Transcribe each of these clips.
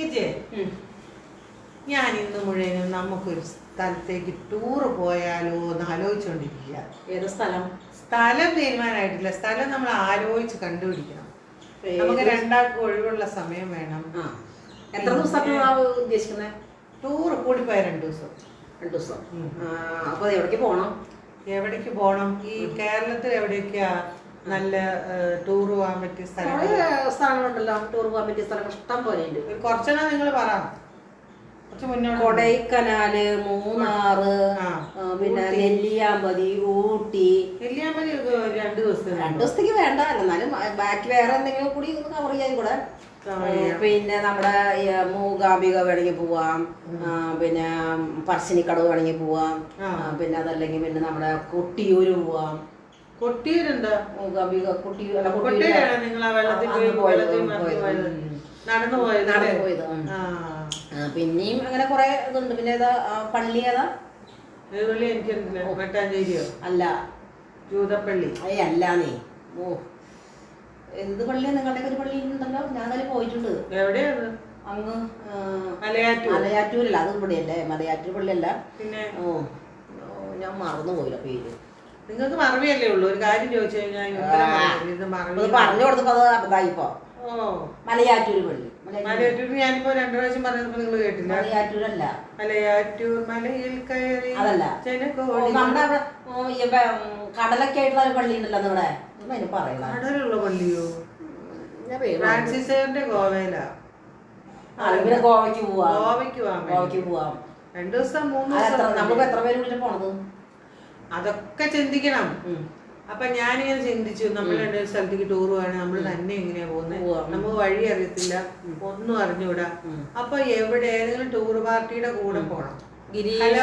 കിച്ചേ ഞാൻ ഇന്ന് മുഴുവനും നമുക്കൊരു സ്ഥലത്തേക്ക് ടൂറ് പോയാലോ എന്ന് ആലോചിച്ചുകൊണ്ടിരിക്കുക ഏത് സ്ഥലം? സ്ഥലം തീരുമാനമായിട്ടില്ല. സ്ഥലം നമ്മൾ ആലോചിച്ച് കണ്ടുപിടിക്കണം. നമുക്ക് രണ്ടാൾക്ക് ഒഴിവുള്ള സമയം വേണം. എത്ര ദിവസം ഉദ്ദേശിക്കുന്നത് ടൂർ കൂടിപ്പോയ രണ്ടു ദിവസം. രണ്ടു ദിവസം. അപ്പോൾ എവിടേക്ക് പോകണം എവിടേക്ക് പോകണം ഈ കേരളത്തിൽ എവിടേക്കാ നല്ല ടൂർ പോകാൻ പറ്റിയ സ്ഥലം സ്ഥലങ്ങളുണ്ടല്ലോ ടൂർ പോകാൻ പറ്റിയ സ്ഥലങ്ങൾ ഇഷ്ടം പോലെ ഉണ്ട്. കുറച്ചെണ്ണം നിങ്ങൾ പറ. കൊടൈക്കനാല് മൂന്നാറ് ആ, പിന്നെ നെല്ലിയാമ്പതി ഊട്ടി. നെല്ലിയാമ്പതി രണ്ടു ദിവസത്തേക്ക് രണ്ട് ദിവസത്തേക്ക് വേണ്ട എന്നാലും ബാക്കി വേറെ എന്തെങ്കിലും കൂടി ഒന്ന് കവർ ചെയ്യാൻ കൂടെ. പിന്നെ നമ്മുടെ മൂകാംബിക വേണമെങ്കിൽ പോവാം. പിന്നെ പറശ്ശിനിക്കടവ് വേണമെങ്കിൽ പോവാം. പിന്നെ അതല്ലെങ്കിൽ പിന്നെ നമ്മുടെ കൊട്ടിയൂര് പോവാം. കൊട്ടിയൂരുണ്ടോ കൊട്ടിയൂരാണ് നിങ്ങൾ ആ വെള്ളത്തിൽ പോയി വെള്ളത്തിൽ. നടന്നു പോയത്. നടന്നു പിന്നെയും അങ്ങനെ കുറെ ഇതുണ്ട്. പിന്നെ ഏതാ പള്ളി ഏതാ? പള്ളി എനിക്കറിയില്ല അല്ല. ജൂതപ്പള്ളി. ഏയ് അല്ലാന്നേ ഓ. എന്ത് പള്ളിയാ നിങ്ങളുടെ ഒരു പള്ളി ഉണ്ടല്ലോ. ഞാൻ അതിൽ പോയിട്ടുണ്ട്. എവിടെയാണ് അങ്ങ് മലയാറ്റൂരല്ല. അത് ഇവിടെയല്ലേ. മലയാറ്റൂർ പള്ളിയല്ല. പിന്നെ? ഓ, ഞാൻ മറന്നു പോയില്ല പേര്. നിങ്ങൾക്ക് മറവിയല്ലേ ഉള്ളൂ? ഒരു കാര്യം ചോദിച്ചു കഴിഞ്ഞാൽ. ഇത് മറവി പറഞ്ഞു കൊടുത്തപ്പോ മലയാറ്റൂർ ഓ. പള്ളി. മലയാറ്റൂർ ഞാനിപ്പോ രണ്ടു പ്രാവശ്യം പറഞ്ഞപ്പോ നിങ്ങൾ കേട്ടില്ല. മലയാറ്റൂരല്ല. മലയാറ്റൂർ മലയിൽ കയറി അതല്ല. നമ്മുടെ കടലൊക്കെ ആയിട്ടുള്ള ഒരു പള്ളി ഉണ്ടല്ലോ പറയണ കടലുള്ള പള്ളിയോ. ഫ്രാൻസിസേറിന്റെ ഗോവയിലാ. ഗോവയ്ക്ക് പോവാം. ഗോവയ്ക്ക് പോവാം. ഗോവയ്ക്ക് പോവാം. രണ്ടു ദിവസം മൂന്ന് ദിവസം നമ്മളിപ്പോ എത്ര പേര് വിളിച്ചു പോണത്? അതൊക്കെ ചിന്തിക്കണം. അപ്പൊ ഞാനിങ്ങനെ ചിന്തിച്ചു നമ്മൾ രണ്ടു സ്ഥലത്തേക്ക് ടൂർ പോവാണ് നമ്മൾ തന്നെ എങ്ങനെയാ പോകുന്നത് നമ്മൾ നമുക്ക് വഴി അറിയത്തില്ല ഒന്നും അറിഞ്ഞൂടാ. അപ്പൊ എവിടെ ഏതെങ്കിലും ടൂർ പാർട്ടിയുടെ കൂടെ പോണം. ഹലോ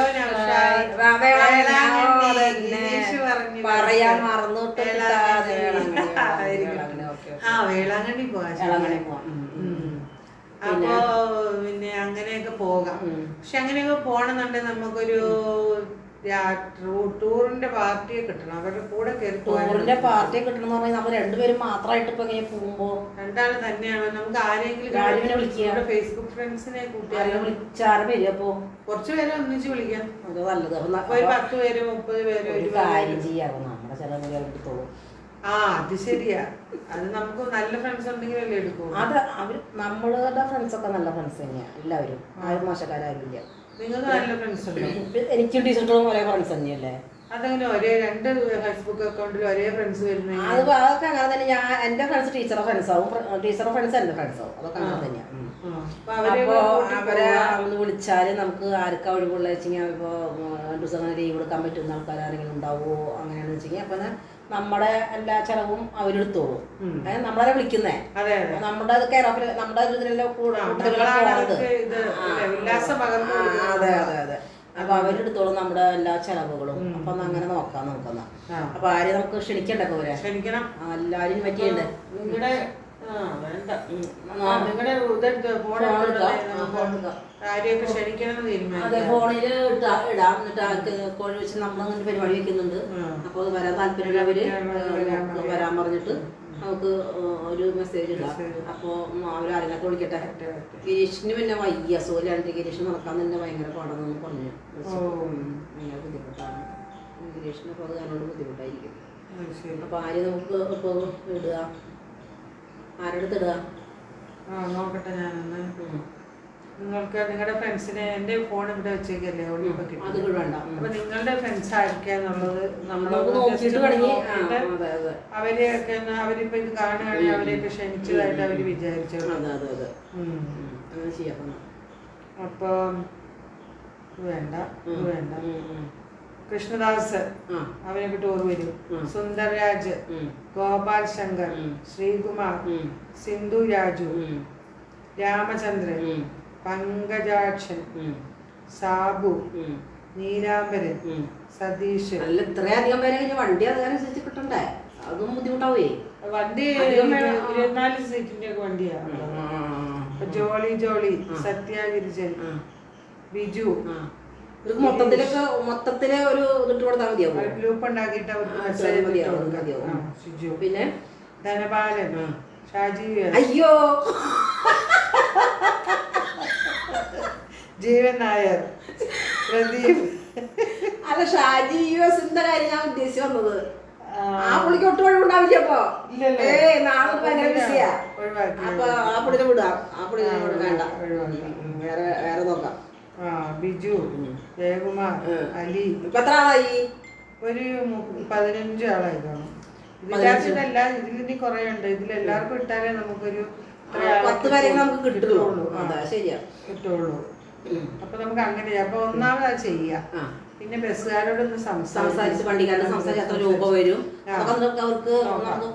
പറയാൻ. ആ വേളാങ്കണ്ണി. ഉം. അപ്പോ പിന്നെ അങ്ങനെയൊക്കെ പോകാം. പക്ഷെ അങ്ങനെയൊക്കെ പോണെന്നുണ്ടെങ്കിൽ നമുക്കൊരു ടൂറിന്റെ പാർട്ടിയെ കിട്ടണം. അവരുടെ കൂടെ കയറി ടൂറിന്റെ പാർട്ടിയെ കിട്ടണം എന്ന് പറഞ്ഞാൽ നമ്മൾ രണ്ടുപേരും മാത്രമായിട്ട് ഇപ്പൊ ഇങ്ങനെ പോകുമ്പോ രണ്ടാൾ തന്നെയാണ്. നമുക്ക് ആരെങ്കിലും വിളിക്കുക. ഫേസ്ബുക്ക് ഫ്രണ്ട്സിനെ കൂട്ടിയാലും വിളിച്ചാറ് അപ്പൊ കുറച്ച് പേരെ ഒന്നിച്ച് വിളിക്കാം. അത് നല്ലത്. ഒരു പത്ത് പേര് മുപ്പത് പേര് ഒരു കാര്യം പേര്. ചെയ്യാവോ. നമ്മുടെ ചിലവ് എടുത്തോളൂ ആ അത് ശരിയാ. അത് നമുക്ക് നല്ല ഫ്രണ്ട്സ് ഉണ്ടെങ്കിലല്ലേ എടുക്കും അത് അവർ നമ്മളുടെ ഫ്രണ്ട്സ് ഒക്കെ നല്ല ഫ്രണ്ട്സ് തന്നെയാ. എല്ലാവരും. ആരും മോശക്കാരും ഇല്ല എനിക്കും ടീച്ചർട്ടും ഒരേ ഫ്രണ്ട്സ് തന്നെയല്ലേ? അതങ്ങനെ ഒരേ രണ്ട് ഫേസ്ബുക്ക് അക്കൗണ്ടിൽ ഒരേ ഫ്രണ്ട്സ് അത് അതൊക്കെ അങ്ങനെ തന്നെ ഞാൻ എന്റെ ഫ്രണ്ട്സ് ടീച്ചറെ ഫ്രണ്ട്സ് ആവും. ടീച്ചറെ ഫ്രണ്ട്സ് എന്റെ ഫ്രണ്ട്സ് ആവും. അതൊക്കെ അങ്ങനെ തന്നെയാണ്. അപ്പൊ അവരെ ഒന്ന് വിളിച്ചാൽ നമുക്ക് ആർക്കാ ഒഴിവുള്ള ഇപ്പോ രണ്ടു ദിവസം അങ്ങനെ ലീവ് എടുക്കാൻ പറ്റുന്ന ആൾക്കാർ ആരെങ്കിലും ഉണ്ടാവുമോ അങ്ങനെയാണെന്ന് വെച്ചെങ്കിൽ അപ്പൊ നമ്മുടെ എല്ലാ ചെലവും അവരെടുത്തോളും അതായത് നമ്മളെ വിളിക്കുന്നേ. നമ്മുടെ കെയർ ഓഫ് നമ്മുടെ ഇതിലെല്ലാം കൂടെ ആ, കൂട്ടത്തിലുള്ള നമ്മളാണ് പോണത്. അവർക്ക് ഇത് ആ, ഇല്ലേ, ഉല്ലാസം പകർന്നു ആ, കൊടുക്കുന്നത്. അതെ അതെ അതെ. അപ്പൊ അവരെടുത്തോളും നമ്മുടെ എല്ലാ ചെലവുകളും. അപ്പൊ അങ്ങനെ നോക്കാം നമുക്കെന്നാ. അപ്പൊ ആരെയും നമുക്ക് ക്ഷണിക്കണ്ടേ പോരെ ക്ഷണിക്കണം. എല്ലാരും പറ്റിയുണ്ട് നിങ്ങളുടെ അതെ ഫോണിൽ ഇടാം എന്നിട്ട് ആൾക്ക് കോഴി വെച്ച് നമ്മളങ്ങനെ പരിപാടി വെക്കുന്നുണ്ട്. അപ്പൊ അപ്പോൾ വരാൻ താല്പര്യമുള്ളവര് വരാൻ പറഞ്ഞിട്ട്. നമുക്ക് ഒരു മെസ്സേജ് ഇടാം. അപ്പോ അപ്പോൾ അവരാരെങ്കിലും വിളിക്കട്ടെ. ഗിരീഷിന് പിന്നെ വയ്യ. സൂര്യാണ്ട് ഗിരീഷ് നടക്കാൻ തന്നെ ഭയങ്കര പാടാണെന്ന് പറഞ്ഞു. ഭയങ്കര ബുദ്ധിമുട്ടാണ്. ഗിരീഷിന് അപ്പോൾ അത് അതിനോട് ബുദ്ധിമുട്ടായിരിക്കും. അപ്പൊ അപ്പോൾ ആര് നമുക്ക് ഇപ്പോൾ ഇടുക? ആരുടെ ഇടുക? ആ നോക്കട്ടെ ഞാനൊന്ന്. നിങ്ങൾക്ക് നിങ്ങളുടെ ഫ്രണ്ട്സിനെ എന്റെ ഫോൺ ഇവിടെ വെച്ചേക്കല്ലേ? ഒളിപ്പോ അത് അപ്പൊ നിങ്ങളുടെ ഫ്രണ്ട്സ് ആയിരിക്കാന്നുള്ളത് നമ്മൾ ഒക്കെ അവരെയൊക്കെ അവരിപ്പോ ഇത് കാണുകയാണെങ്കിൽ അവരെയൊക്കെ ക്ഷണിച്ചതായിട്ട് അവർ വിചാരിച്ചു അപ്പൊ വേണ്ട വേണ്ട. കൃഷ്ണദാസ് അവനൊക്കെ ടൂർ വരും. സുന്ദർരാജ് ഗോപാൽ ശങ്കർ ശ്രീകുമാർ സിന്ധു രാജു രാമചന്ദ്രൻ പങ്കജാക്ഷൻ സാബു നീലാംബരൻ സതീഷ് അല്ല ഇത്രയധികം പേരെ കഴിഞ്ഞ വണ്ടി അതനുസരിച്ച് കിട്ടണ്ടേ? അതും ബുദ്ധിമുട്ടാവേ. വണ്ടി. ഇരുപത്തിനാല് സീറ്റിന്റെ ഒക്കെ വണ്ടിയാ. ജോളി ജോളി സത്യാഗിരിജൻ ബിജു. ഇത് മൊത്തത്തിലൊക്കെ മൊത്തത്തിലെ ഒരു ഇതിട്ട് കൊടുത്താൽ. മതിയാവും. പിന്നെ? ധനപാലൻ ഷാജി അയ്യോ! ജീവൻ നായർ. പ്രദീപ്. അല്ല ഷാജി യു എസിന്റെ കാര്യം ഞാൻ ഉദ്ദേശിച്ചു വന്നത്. ആ, പുള്ളിക്ക് ഒട്ടും ഒഴിവുണ്ടാവില്ല അപ്പൊ? ഏയ് നാളെ ഭയങ്കര ബിസിയാ. അപ്പൊ ആ പുള്ളിനെ വിടാം. ആ പുള്ളിനെ വേണ്ട. വേറെ വേറെ നോക്കാം. ബിജു ജയകുമാർ അലി. ഇപ്പൊ എത്ര ആളായി? ഒരു പതിനഞ്ച് ആളായി കാണും. ഇതിനകത്തല്ല ഇതിലിനി കുറെ ഉണ്ട് ഇതിൽ എല്ലാവർക്കും ഇട്ടാലേ നമുക്കൊരു പത്ത് പേരെ നമുക്ക് കിട്ടുള്ളൂ. കിട്ടുള്ളൂ. അപ്പൊ നമുക്ക് അങ്ങനെ ചെയ്യാം. അപ്പൊ ഒന്നാമത് അത് ചെയ്യാം. പിന്നെ ബസ്സുകാരോടൊന്ന് സംസാരിച്ച് വണ്ടിക്കാരുടെ സംസാരിച്ച് എത്ര രൂപ വരും. നമുക്ക് അവർക്ക് നമുക്ക്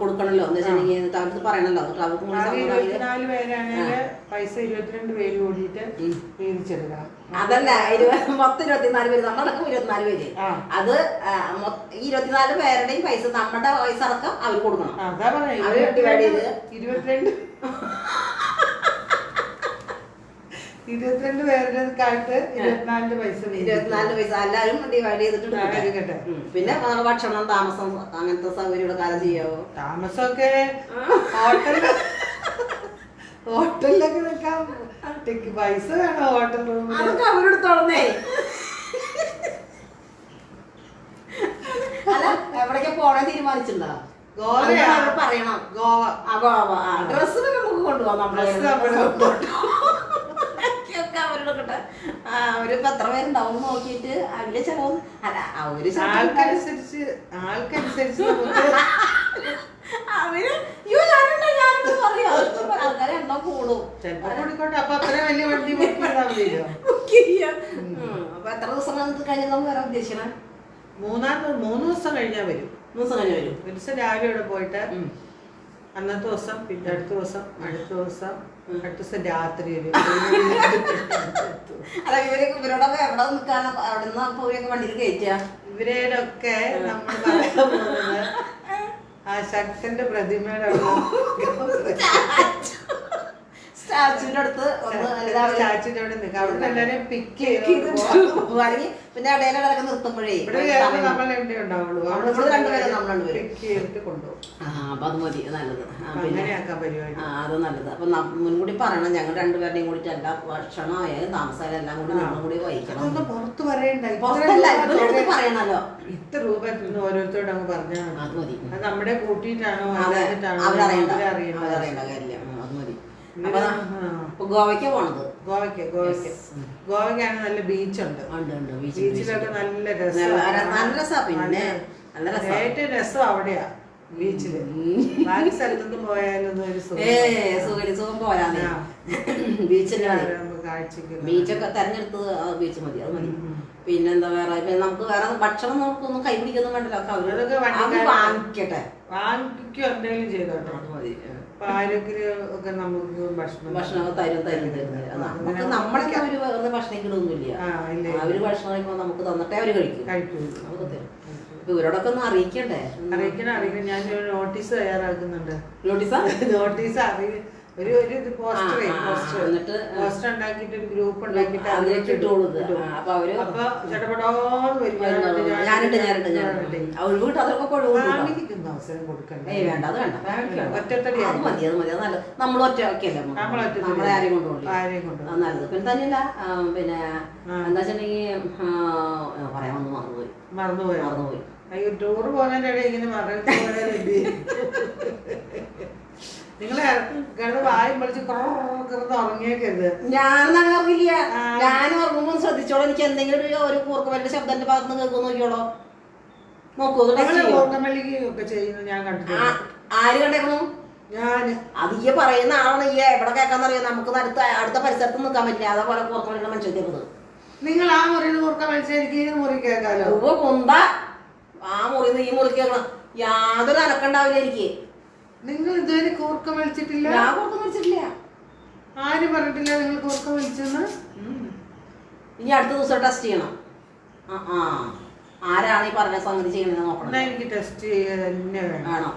കൊടുക്കണല്ലോ. എന്ന് വെച്ചിട്ടുണ്ടെങ്കിൽ അവർക്ക് പറയണല്ലോ. ഇരുപത്തിനാല് പേരാണെങ്കിൽ പൈസ ഇരുപത്തിരണ്ട് പേര് കൂടിയിട്ട് വീതിച്ചെടുക്കാം അതല്ല ഇരുപത് മൊത്തം ഇരുപത്തിനാല് പേര് നമ്മളടക്കം ഇരുപത്തിനാല് പേര്. അത് ഇരുപത്തിനാല് പേരുടെയും പൈസ നമ്മുടെ പൈസ അടക്കം അവർ കൊടുക്കണം. അതാ പറയുന്നത് ഇരുപത്തിരണ്ട് ഇരുപത്തിരണ്ട് പേരുടെ കാട്ട് ഇരുപത്തിനാലിന്റെ പൈസ ഇരുപത്തിനാലിന് ഇരുപത്തിനാല് പൈസ. എല്ലാവരും ഡിവൈഡ് ചെയ്തിട്ട്. പിന്നെ ഭക്ഷണം താമസം അങ്ങനത്തെ സൗകര്യങ്ങളൊക്കെ കാലം ചെയ്യാവോ? താമസമൊക്കെ ഹോട്ടലിൽ ഹോട്ടലിലൊക്കെ നിൽക്കാൻ പൈസ വേണം ഹോട്ടൽ റൂമിൽ അതൊക്കെ തുറന്നേ അല്ല എവിടേക്ക് പോണേ തീരുമാനിച്ചിട്ടുണ്ടോ? ഗോവ പറയണം. ഗോവ. ആ ഗോവ. ആ ഡ്രസ്സ് നമുക്ക് കൊണ്ടുപോകാം നമ്മളെ. ഒക്കെ അവരിപ്പോ എത്ര പേരുണ്ടാവും നോക്കിയിട്ട് അതിന്റെ ചെലവ്. അല്ല അവർ ആൾക്കനുസരിച്ച് ആൾക്കനുസരിച്ച് അവർ അയ്യോ ഞാനുണ്ട് ഞാനുണ്ട് പറയും. അവർക്ക് ആൾക്കാരെ എണ്ണം കൂടും? ചിലപ്പോ അപ്പൊ അത്രയും വലിയ വണ്ടി ബുക്ക് ചെയ്താൽ മതിയല്ലോ ബുക്ക് ചെയ്യാം. ഉം. അപ്പൊ എത്ര ദിവസം കഴിഞ്ഞ് നമുക്ക് വരാൻ ഉദ്ദേശിക്കണേ? മൂന്നാം മൂന്ന് ദിവസം കഴിഞ്ഞാൽ വരും. ദിവസം കഴിഞ്ഞ് വരും. ഒരു ദിവസം രാവിലെ ഇവിടെ പോയിട്ട്. അന്നത്തെ ദിവസം പിന്നെ അടുത്ത ദിവസം അടുത്ത ദിവസം അടുത്ത ദിവസം രാത്രി ഒരു അല്ല ഇവർ ഇവരോടൊക്കെ എവിടെ നിൽക്കാനോ? അവിടെ നിന്ന് പോയൊക്കെ വണ്ടിയിൽ കയറ്റുക. ഇവരേടൊക്കെ നമ്മൾ പറയാൻ പോകുന്നത് ആ ശക്തന്റെ പ്രതിമയുടെ സ്റ്റാച്ചുവിന്റെ അടുത്ത് സ്റ്റാച്ചുവിന്റെ അവിടെ നിൽക്കാം. അവിടെ എല്ലാരെയും പിക്ക് ചെയ്ത് അല്ലെങ്കിൽ പിന്നെ ഇടയിൽ ഇടയ്ക്ക് നിർത്തുമ്പോഴേ രണ്ടുപേരും ആ അപ്പൊ അത് മതി നല്ലത്. ആ, അപ്പൊ അത് നല്ലത്. മുൻകൂടി പറയണം ഞങ്ങൾ രണ്ടുപേരുടെയും കൂടി എല്ലാ ഭക്ഷണം ആയാലും താമസമായാലും എല്ലാം കൂടി നമ്മൾ കൂടി വഹിക്കണം. പുറത്ത് പറയണല്ലോ. ഇത്ര രൂപ ഓരോരുത്തരോട് അങ്ങ് പറഞ്ഞാൽ അത് മതി. നമ്മുടെ കൂട്ടിയിട്ടാണോ അവരറിയണ്ട. അവരറിയേണ്ട. കാര്യമില്ല ഗോവയ്ക്ക് പോണത്. ഗോവയ്ക്ക് ഗോവയ്ക്ക്. ഗോവയ്ക്കാണ് നല്ല ബീച്ചുണ്ട്. ബീച്ചിലൊക്കെ നല്ല രസം. നല്ല രസാ പിന്നെ. നല്ല രസാ. ഏറ്റവും രസം അവിടെയാ ബീച്ചിൽ. ബാക്കി സ്ഥലത്തൊന്നും പോയാലൊന്നും ഒരു സുഖം നമുക്ക് കാഴ്ചക്ക് ബീച്ചൊക്കെ തെരഞ്ഞെടുത്തത് ബീച്ച് മതി അത് മതി. പിന്നെന്താ വേറെ? പിന്നെ നമുക്ക് വേറെ ഭക്ഷണം നമുക്കൊന്നും കൈ പിടിക്കൊന്നും വേണ്ടല്ലോ. ഒക്കെ അവർ അതൊക്കെ അവർ വണ്ടിക്കാര് വാങ്ങിക്കട്ടെ. വാങ്ങിക്കോ എന്തെങ്കിലും ചെയ്തോട്ടോ മതി. ഒക്കെ നമുക്ക് ഭക്ഷണം ഭക്ഷണം തരും തരും. നമുക്ക് നമ്മളൊക്കെ അവർ വെറുതെ ഭക്ഷണം കിടൊന്നുമില്ല അവർ ഭക്ഷണം കഴിക്കുമ്പോൾ നമുക്ക് തന്നിട്ടേ അവർ കഴിക്കും. നമുക്ക് തരും. ഇവരോടൊക്കെ ഒന്ന് അറിയിക്കണ്ടേ? അറിയിക്കണം അറിയിക്കണം. ഞാൻ നോട്ടീസ് തയ്യാറാക്കുന്നുണ്ട്. നോട്ടീസാ? നോട്ടീസ് അറിയ ഒരു ഒരു പോസ്റ്റർ പോസ്റ്റർ എന്നിട്ട് പോസ്റ്റർ ഉണ്ടാക്കിയിട്ട് ഒരു ഗ്രൂപ്പ് ഉണ്ടാക്കിയിട്ട് അതിലേക്ക് ഇട്ട് കൊടുക്കുക അപ്പൊ അവർ അപ്പൊ ചടപടാന്ന് വരും ഞാനിട്ട് ഞാനിട്ട് ഞാനിട്ട് അവർ കിട്ടും. അതൊക്കെ ഫാമിലിക്കൊന്നും അവസരം കൊടുക്കണ്ടേ. ഏയ് വേണ്ട അത് വേണ്ട. ഫാമിലിക്ക്. ഒറ്റത്തടി അത് മതി അത് മതി അത് നല്ല നമ്മൾ ഒറ്റ ഒക്കെയല്ലേ നമ്മൾ. ആരെയും കൊണ്ടുപോകും ആരെയും കൊണ്ടുപോകില്ല. നല്ലത്. പിന്നെ തന്നെയല്ല പിന്നെ എന്താ വെച്ചിട്ടുണ്ടെങ്കിൽ പറയാൻ വന്ന് മറന്നുപോയി. മറന്നുപോയി? മറന്നുപോയി. അയ്യോ ടൂറ് പോകുന്നതിന്റെ ഇടയിൽ ഇങ്ങനെ മറന്നു നിങ്ങളെ കിടന്ന് വായും വിളിച്ച് കിടന്ന് ഉറങ്ങിയേക്കരുത്. ഞാനൊന്നും അങ്ങനെ ഉറങ്ങില്ല ആ. ഞാൻ ഉറങ്ങുമ്പോൾ ശ്രദ്ധിച്ചോളൂ. എനിക്ക് എന്തെങ്കിലും ഒരു ഒരു കൂർക്കവരുടെ ശബ്ദം എന്റെ ഭാഗത്ത് നിന്ന് കേൾക്കുമെന്ന് നോക്കിയോളോ നോക്കൂ ഒക്കെ ചെയ്യുന്നത് ഞാൻ കണ്ടിട്ടുണ്ട്. ആര് കണ്ടേക്കണു? ഞാൻ അത് ഈ പറയുന്ന ആളാണ്. ഈ എവിടെ കേൾക്കാന്നറിയാം നമുക്ക് അടുത്ത അടുത്ത പരിസരത്ത് നിൽക്കാൻ പറ്റില്ല. അതേപോലെ മനുഷ്യൻ മനുഷ്യത്തേക്കത് നിങ്ങൾ ആ മുറിയിൽ കൂർക്ക എനിക്ക് മുറി കേൾക്കാലോ. ഓ കുന്ത. ആ മുറിന്ന് ഈ മുറി കേൾക്കണം. യാതൊരു അനക്കുണ്ടാവില്ല എനിക്ക്. നിങ്ങൾ ഇതുവരെ കൂർക്ക വലിച്ചിട്ടില്ല? ഞാൻ കൂർക്കം വെച്ചിട്ടില്ല ആരും പറഞ്ഞിട്ടില്ല നിങ്ങൾ കൂർക്ക വലിച്ചെന്ന്? ഇനി അടുത്ത ദിവസം ടെസ്റ്റ് ചെയ്യണം. ആ ആ. ആരാണ് ഈ പറഞ്ഞ സംഗതി ചെയ്യണമെന്ന് നോക്കണം. എനിക്ക് ടെസ്റ്റ് തന്നെ വേണം.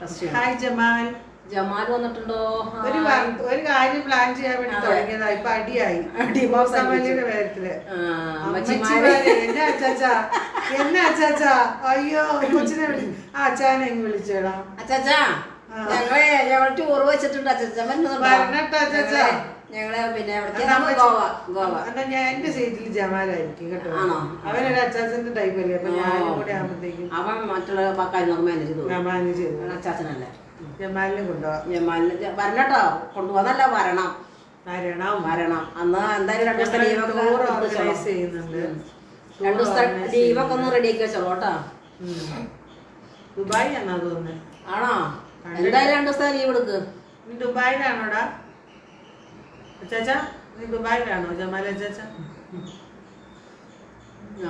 ടെസ്റ്റ് ചെയ്യണം. Hi Jamal. ജമാൽ വന്നിട്ടുണ്ടോ? ഒരു ഒരു കാര്യം പ്ലാൻ ചെയ്യാൻ വേണ്ടി തുടങ്ങിയതാ. ഇപ്പൊ അടിയായി. എന്നെ അച്ചാച്ചാ. എന്നെ അച്ചാച്ച. അയ്യോ കൊച്ചിനെ വിളി ആ അച്ചാനെ വിളിച്ചേടാ. അച്ചാച്ചാ. ഞങ്ങളെ ഞങ്ങൾ ടൂർ വെച്ചിട്ടുണ്ട്. ഞങ്ങൾ പിന്നെ എന്റെ സീറ്റിൽ ജമാലായിരിക്കും കേട്ടോ. ആണോ? അവനൊരു അച്ചാച്ചന്റെ ടൈപ്പ് അല്ലേ അപ്പൊ ഞാനും കൂടെ ആകുമ്പോഴത്തേക്കും അവൻ മറ്റുള്ള കാര്യങ്ങളൊക്കെ മാനേജ് ചെയ്തു ഞാൻ മാനേജ് ചെയ്തു അച്ചാച്ചനല്ലേ ജമാലിനെ കൊണ്ടുപോവാം. ജമാലിന് വരണട്ടോ. കൊണ്ടുപോകാന്നല്ല വരണം. വരണം. വരണം. അന്ന് എന്തായാലും രണ്ടു ദിവസം ലീവൊക്കെ ഓർഗനൈസ്. ചെയ്യുന്നുണ്ട്. രണ്ടു ദിവസത്തെ ലീവൊക്കെ ഒന്ന് റെഡിയാക്കി വെച്ചോളൂ കേട്ടോ. ദുബായ് എന്നാ തോന്നുന്നത് ആണോ? എന്തായാലും രണ്ടു ദിവസത്തെ ലീവ് എടുക്ക്. നീ ദുബായിലാണോടാ? അച്ചാച്ച നീ ദുബായിലാണോ? ജമാൽ അച്ചാച്ച.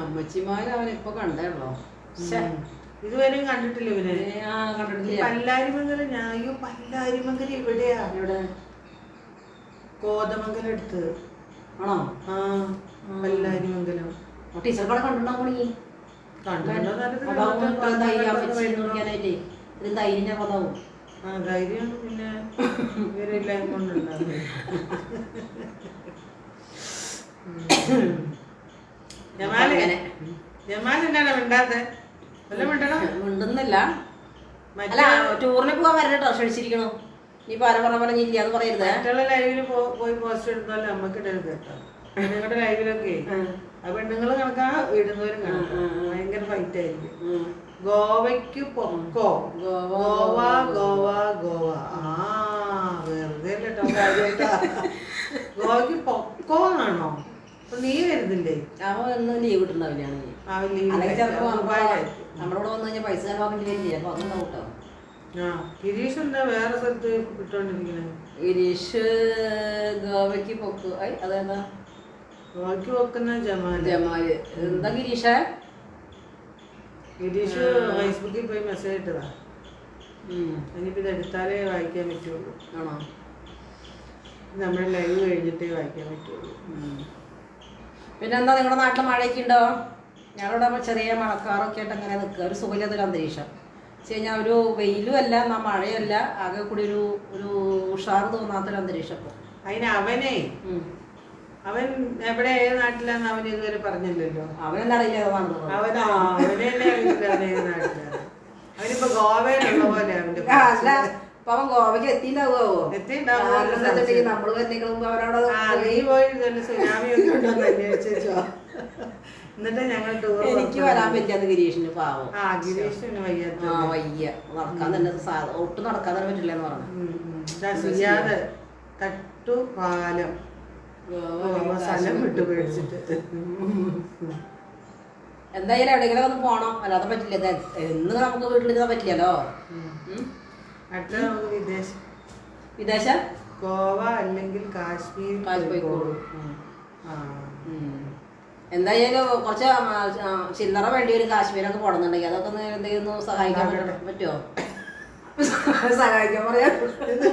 അമ്മച്ചിമാര് കണ്ടേള്ളോ ശ്ശെ. ഇതുവരെയും കണ്ടിട്ടില്ല ഇവനെ പല്ലാരിമംഗലം ഞാൻ അയ്യോ പല്ലാരിമംഗലം എവിടെയാ? എവിടെ? കോതമംഗലം എടുത്ത് ആണോ? ആ പല്ലാരിമംഗലം. ടീച്ചർക്കടെ കണ്ടിട്ടുണ്ടാവും കണ്ടിട്ടുണ്ടോ? ഇത് ധൈര്യം പദവും. ആ ധൈര്യം പിന്നെ ഇവരെല്ലാം കൊണ്ടുണ്ടാകും ജമാലെ അങ്ങനെ. ജമാൽ എന്നാണ് മിണ്ടാത്തെ? വല്ല മിണ്ടണം? മിണ്ടുന്നില്ല. അല്ല ടൂറിന് പോകാൻ വരട്ടോ ക്ഷണിച്ചിരിക്കണു. നീ പറ പറഞ്ഞ പറഞ്ഞില്ല എന്ന് പറയരുത്. മറ്റുള്ള പോയി പോസ്റ്റ് എടുത്താലും നമുക്ക് ഇടരുത് നിങ്ങളുടെ ലൈവിലൊക്കെ. ആ. പെണ്ണുങ്ങൾ കണക്കാ ഇടുന്നവരും കണക്കാ. ഭയങ്കര ഫൈറ്റ് ആയിരിക്കും. ഗോവയ്ക്ക് പൊക്കോ ഗോവ, ഗോവ ഗോവ. ആ വെറുതെ കേട്ടോ. ഗോവയ്ക്ക് പൊക്കോ എന്നാണോ നീ വരുന്നില്ലേ? അവൻ ഒന്ന് ലീവ് ഇട്ടുണ്ടാവില്ലാണ് നമ്മളോട് വന്നു കഴിഞ്ഞാൽ പൈസ ചിലവാക്കേണ്ടി അപ്പൊ കേട്ടോ ആ ഗിരീഷ് എന്താ വേറെ സ്ഥലത്ത് വിട്ടോണ്ടിരിക്കണേ ഗിരീഷ് ഗോവയ്ക്ക് പൊക്കോ. അതെന്താ? ഗോവയ്ക്ക് പൊക്കുന്ന ജമാൽ. ജമാൽ. എന്താ ഗിരീഷേ? ഗിരീഷ് ഫേസ്ബുക്കിൽ പോയി മെസ്സേജ് ഇട്ടതാ. ഉം. ഇനിയിപ്പോ ഇത് എടുത്താലേ വായിക്കാൻ പറ്റുള്ളൂ. ആണോ? നമ്മുടെ ലൈവ് കഴിഞ്ഞിട്ടേ വായിക്കാൻ പറ്റുള്ളൂ. ഉം. പിന്നെ എന്താ നിങ്ങളുടെ നാട്ടിൽ മഴയൊക്കെ ഉണ്ടോ? ഞങ്ങളുടെ ചെറിയ മഴക്കാറൊക്കെ ആയിട്ട് അങ്ങനെ നിൽക്കുക ഒരു സുഖമില്ലാത്തൊരു അന്തരീക്ഷം. വെച്ച് കഴിഞ്ഞാൽ ഒരു വെയിലും അല്ല എന്നാ മഴയല്ല ആകെ കൂടി ഒരു ഒരു ഉഷാറ് തോന്നാത്തൊരു അന്തരീക്ഷം അതിന് അവനെ. അവൻ എവിടെ ഏത് നാട്ടിലാന്ന് അവൻ ഇതുവരെ പറഞ്ഞില്ലല്ലോ. അവനെന്താ അറിയില്ല അവൻ ആ, അവനെ തന്നെ അറിയില്ല അവൻ ഏത് നാട്ടിലാണ് അവനിപ്പോ ഗോവയിലുള്ള പോലെ അവന്റെ ആ, അല്ല അവൻ ഗോവയ്ക്ക് എത്തിണ്ടാവുമോ നമ്മൾ നീ പോയി സുനാമി ഒക്കെ ഉണ്ടോ എന്ന് അന്വേഷിച്ചോ എന്നിട്ട് ഞങ്ങൾ ടൂർ എനിക്ക് വരാൻ പറ്റിയത് ഗിരീഷിന് പാവം. ആ ഗിരീഷിന് ആ വയ്യ. നടക്കാൻ തന്നെ ഒട്ടും നടക്കാൻ തന്നെ പറ്റില്ല എന്ന് പറഞ്ഞു. തട്ടു പാലം. സ്ഥലം വിട്ടു എന്തായാലും എവിടെയെങ്കിലും ഒന്ന് പോണം. അല്ലാതെ പറ്റില്ല. എന്ന് നമുക്ക് വീട്ടിലിരുന്നാ പറ്റില്ലല്ലോ. അടുത്ത വിദേശ ഗോവ അല്ലെങ്കിൽ കാശ്മീർ കാശ് പോയിക്കോളൂ പോയിക്കോളൂ. ഉം. ആ. എന്തായാലും കുറച്ച് ചില്ലറ വേണ്ടി വരും കാശ്മീരൊക്കെ പോണെന്നുണ്ടെങ്കിൽ അതൊക്കെ ഒന്ന് എന്തെങ്കിലും സഹായിക്കാൻ പറ്റ- പറ്റുമോ സഹായിക്കാൻ പറയാം.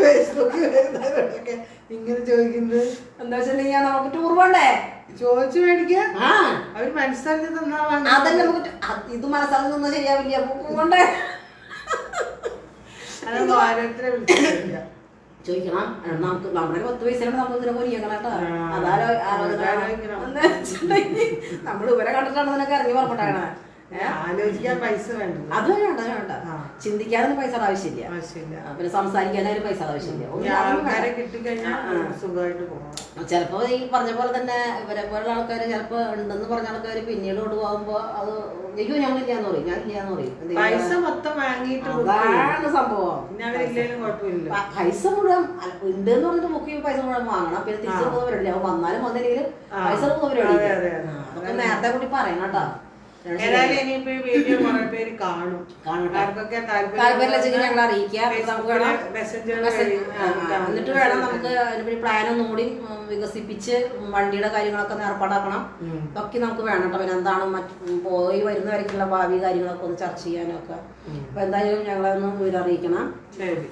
ഫേസ്ബുക്കിൽ വരുന്നവരൊക്കെ ഇങ്ങനെ ചോദിക്കുന്നത്. എന്താ വെച്ചിട്ടുണ്ടെങ്കിൽ നമുക്ക് ടൂർ പോണ്ടേ? ചോദിച്ചു മേടിക്ക. ആ. അവർ മനസ്സിലാക്കി തന്നാ അതല്ല നമുക്ക് ഇത് മനസ്സിലാക്കി തന്നാ ശരിയാവില്ല. പോണ്ടേ ചോദിക്കണം. നമുക്ക് നമ്മുടെ പത്ത് പൈസയാണ് നമുക്ക് ഇതിനെ പോയിരിക്കണം കേട്ടോ. അതാലോ ആലോചന. എന്താ നമ്മൾ ഇവരെ കണ്ടിട്ടാണ് നിനക്ക് ഇറങ്ങി പുറപ്പെട്ടാണ് ആലോചിക്കാൻ പൈസ അത് വേണ്ട വേണ്ട. ചിന്തിക്കാനൊന്നും പൈസ ആവശ്യമില്ല. ആവശ്യമില്ല. പിന്നെ സംസാരിക്കാനായാലും പൈസ ആവശ്യമില്ല. ആൾക്കാരെ. കിട്ടിക്കഴിഞ്ഞാൽ സുഖമായിട്ട് പോകാം ചിലപ്പോ ഈ പറഞ്ഞ പോലെ തന്നെ ഇവരെ പോലുള്ള ആൾക്കാർ ചിലപ്പോ ഉണ്ടെന്ന് പറഞ്ഞ ആൾക്കാർ പിന്നീട് കൊണ്ടുപോകുമ്പോ അത് അയ്യോ ഞങ്ങൾ ഇല്ലാന്ന് പറയും ഞാൻ ഇല്ലാന്ന് പറയും. പൈസ മൊത്തം വാങ്ങിയിട്ട്. അതാണ് സംഭവം. പൈസ മുഴുവൻ ഉണ്ട് എന്ന് പറഞ്ഞിട്ട് ബുക്ക് ചെയ്യുമ്പോൾ പൈസ മുഴുവൻ വാങ്ങണം. പിന്നെ തിരിച്ചു പോകുന്നവരുണ്ട് വന്നാലും വന്നില്ലെങ്കിലും പൈസ പോകുന്നവരുണ്ട്. അതൊക്കെ നേരത്തെ കൂടി പറയണം കേട്ടോ. ഏതായാലും ഇനിയിപ്പോ ഈ വീഡിയോ കുറെ പേര് കാണും. കാണട്ടെ. ആർക്കൊക്കെ താല്പര്യം വെച്ചെങ്കിൽ ഞങ്ങൾ അറിയിക്കാം. എന്നിട്ട് വേണം നമുക്ക് പ്ലാനും പ്ലാൻ ഒന്നുകൂടി വികസിപ്പിച്ച് വണ്ടിയുടെ കാര്യങ്ങളൊക്കെ ഏർപ്പാടാക്കണം. ഇതൊക്കെ നമുക്ക് വേണം കേട്ടോ. പിന്നെ എന്താണ് മറ്റ് പോയി വരുന്നവരേക്കുള്ള ഭാവി കാര്യങ്ങളൊക്കെ ഒന്ന് ചർച്ച ചെയ്യാനൊക്കെ. അപ്പൊ എന്തായാലും ഞങ്ങളൊന്ന് വിവരം അറിയിക്കണം. ശരി.